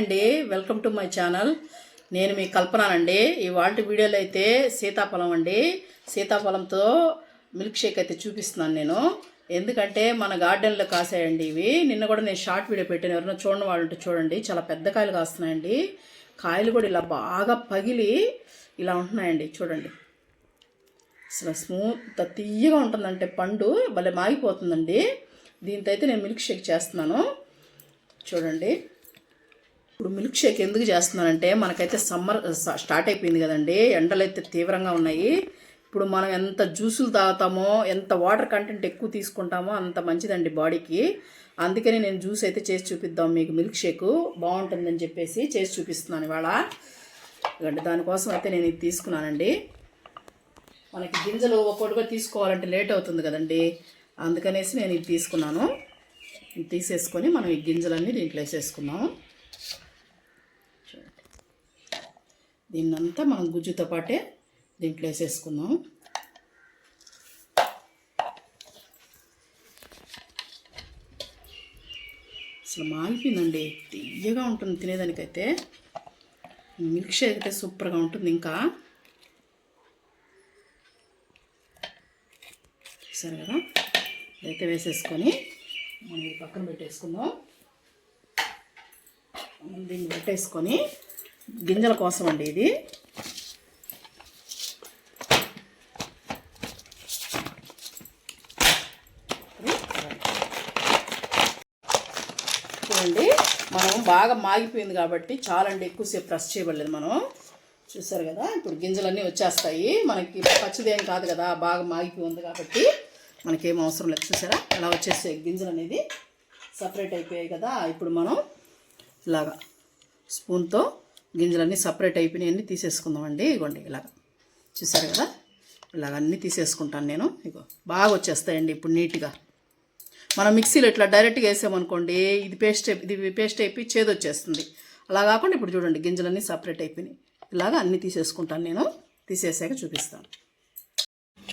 అండి. Welcome to my channel నేను మీ కల్పనానండి. ఇవాళ వీడియోలో అయితే సీతాఫలం అండి. సీతాఫలంతో మిల్క్ షేక్ అయితే చూపిస్తున్నాను నేను. ఎందుకంటే మన గార్డెన్లో కాసాయండి ఇవి. నిన్న కూడా నేను షార్ట్ వీడియో పెట్టాను. ఎవరైనా చూడని వాళ్ళు చూడండి. చాలా పెద్ద కాయలు కాస్తున్నాయండి. కాయలు కూడా ఇలా బాగా పగిలి ఇలా ఉంటున్నాయండి. చూడండి. అసలు స్మూత్ తీయగా ఉంటుందంటే పండు భలే మాగిపోతుందండి. దీంతో అయితే నేను మిల్క్ షేక్ చేస్తున్నాను. చూడండి. ఇప్పుడు మిల్క్ షేక్ ఎందుకు చేస్తున్నానంటే మనకైతే సమ్మర్ స్టార్ట్ uh, అయిపోయింది కదండి. ఎండలు అయితే తీవ్రంగా ఉన్నాయి. ఇప్పుడు మనం ఎంత జ్యూసులు తాగుతామో ఎంత వాటర్ కంటెంట్ ఎక్కువ తీసుకుంటామో అంత మంచిదండి బాడీకి. అందుకని నేను జ్యూస్ అయితే చేసి చూపిద్దాం మీకు మిల్క్ షేక్ బాగుంటుందని చెప్పేసి చేసి చూపిస్తున్నాను ఇవాళ. ఇదిగోండి దానికోసం అయితే నేను ఇది తీసుకున్నానండి. మనకి గింజలు ఒక్కొక్కటిగా తీసుకోవాలంటే లేట్ అవుతుంది కదండి. అందుకనేసి నేను ఇది తీసుకున్నాను. తీసేసుకొని మనం ఈ గింజలన్నీ దీంట్లో వేసేసుకున్నాం చూడండి దీన్నంతా మనం గుజ్జుతో పాటే దీంట్లో వేసేసుకుందాం. అసలు మాగిపోయిందండి. తీయగా ఉంటుంది తినేదానికైతే. మిల్క్ షేక్ అయితే సూపర్గా ఉంటుంది ఇంకా. చూసారు కదా? అయితే వేసేసుకొని మనం ఇది పక్కన పెట్టేసుకుందాం. మనం దీన్ని పెట్టేసుకొని గింజల కోసం అండి ఇది. చూడండి మనం బాగా మాగిపోయింది కాబట్టి చాలండి ఎక్కువసేపు ప్రెస్ చేయబడలేదు మనం. చూసారు కదా ఇప్పుడు గింజలన్నీ వచ్చేస్తాయి. మనకి పచ్చిదేం కాదు కదా బాగా మాగిపోయింది కాబట్టి మనకేం అవసరం లేదు. చూసారా ఇలా వచ్చేసే గింజలు అనేది? సపరేట్ అయిపోయాయి కదా. ఇప్పుడు మనం ఇలాగా స్పూన్తో గింజలన్నీ సపరేట్ అయిపోయినాయన్నీ తీసేసుకుందామండి. ఇగోండి ఇలాగ. చూసారు కదా? ఇలాగ అన్నీ తీసేసుకుంటాను నేను. ఇగో బాగా వచ్చేస్తాయండి ఇప్పుడు నీట్గా. మనం మిక్సీలో ఇట్లా డైరెక్ట్గా వేసామనుకోండి ఇది పేస్ట్ ఇది పేస్ట్ అయిపోయి చేదు వచ్చేస్తుంది. అలా కాకుండా ఇప్పుడు చూడండి గింజలన్నీ సపరేట్ అయిపోయినాయి. ఇలాగ అన్నీ తీసేసుకుంటాను నేను. తీసేసాక చూపిస్తాను.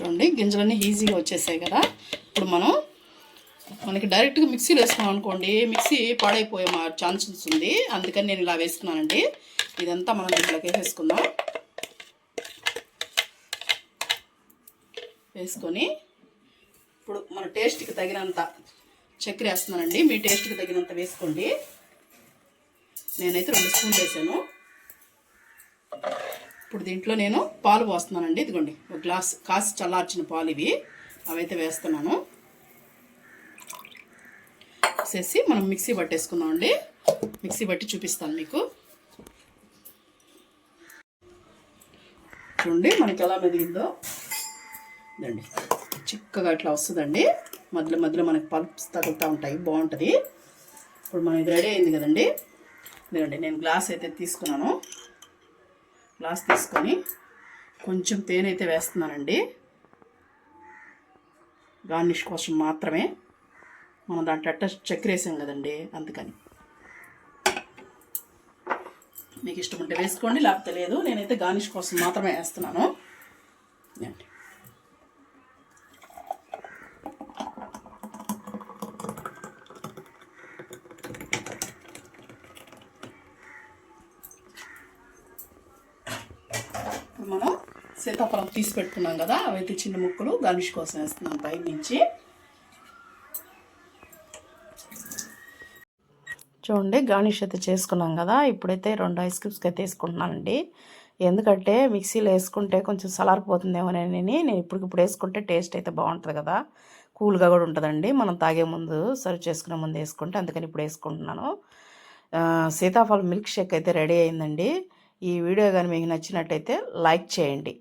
చూడండి గింజలన్నీ ఈజీగా వచ్చేసాయి కదా? ఇప్పుడు మనం మనకి డైరెక్ట్గా మిక్సీలో వేసుకున్నాం అనుకోండి మిక్సీ పాడైపోయే మా ఛాన్సెస్ ఉంది. అందుకని నేను ఇలా వేస్తున్నానండి. ఇదంతా మనం దీంట్లోకి వేసేసుకుందాం. వేసుకొని ఇప్పుడు మన టేస్ట్కి తగినంత చక్కెర వేస్తున్నానండి. మీ టేస్ట్కి తగినంత వేసుకోండి. నేనైతే రెండు స్పూన్లు వేసాను. ఇప్పుడు దీంట్లో నేను పాలు పోస్తున్నానండి. ఇదిగోండి ఒక గ్లాస్ కాసి చల్లార్చిన పాలు ఇవి. అవైతే వేస్తున్నాను. వేసేసి మనం మిక్సీ పట్టేసుకుందామండి మిక్సీ పట్టి చూపిస్తాను మీకు. చూడండి మనకి ఎలా మెదిగిందో ఇదండి. చిక్కగా ఇట్లా వస్తుందండి. మధ్యలో మధ్యలో మనకి పల్ప్స్ తగులుతూ ఉంటాయి. బాగుంటుంది. ఇప్పుడు మనకి ఇది రెడీ అయింది కదండి. ఇదిగండి నేను గ్లాస్ అయితే తీసుకున్నాను. గ్లాస్ తీసుకొని కొంచెం తేనె అయితే వేస్తున్నానండి. గార్నిష్ కోసం మాత్రమే. మనం దాంట్లో అట్ట చక్కెర వేసాం కదండి అందుకని. మీకు ఇష్టం ఉంటే వేసుకోండి లేకపోతే లేదు నేనైతే గార్నిష్ కోసం మాత్రమే వేస్తున్నాను. మనం సీతాఫలం తీసి పెట్టుకున్నాం కదా అవైతే చిన్న ముక్కలు గార్నిష్ కోసం వేస్తున్నాం పై నుంచి చూడండి గార్నిష్ అయితే చేసుకున్నాం కదా. ఇప్పుడైతే రెండు ఐస్ క్యూబ్స్కి అయితే వేసుకుంటున్నానండి. ఎందుకంటే మిక్సీలో వేసుకుంటే కొంచెం సలారిపోతుందేమోనని నేను ఇప్పటికిప్పుడు వేసుకుంటే టేస్ట్ అయితే బాగుంటుంది కదా. కూల్గా కూడా ఉంటుందండి. మనం తాగే ముందు సర్వ్ చేసుకునే ముందు వేసుకుంటే అందుకని ఇప్పుడు వేసుకుంటున్నాను. సీతాఫలం మిల్క్ షేక్ అయితే రెడీ అయిందండి. ఈ వీడియో కానీ మీకు నచ్చినట్టయితే లైక్ చేయండి.